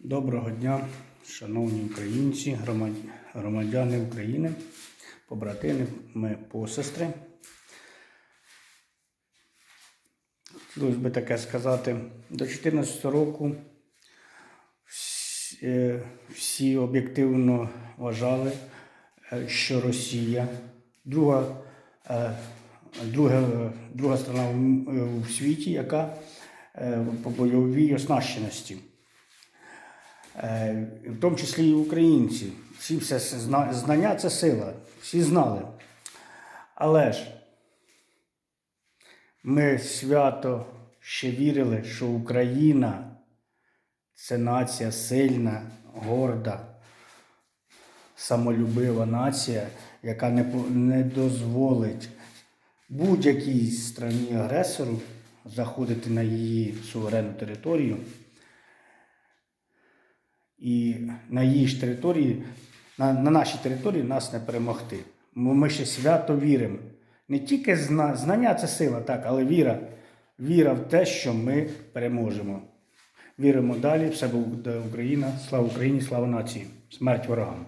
Доброго дня, шановні українці, громадяни України, побратими, ми посестри. Хотілося би таке сказати, до 2014 року всі, е, всі об'єктивно вважали, е, що Росія друга, е, друга, друга страна в- світі, яка по бойовій оснащеності. Е, в тому числі і українці. Всі все знання це сила, всі знали. Але ж ми свято ще вірили, що Україна це нація сильна, горда, самолюбива нація, яка не, не дозволить будь-якій страні агресору заходити на її суверенну територію і на її ж території, на, на нашій території нас не перемогти. Ми ще свято віримо. Не тільки зна, знання це сила, так, але віра. Віра в те, що ми переможемо. Віримо далі, все буде Україна, слава Україні, слава нації, смерть ворогам.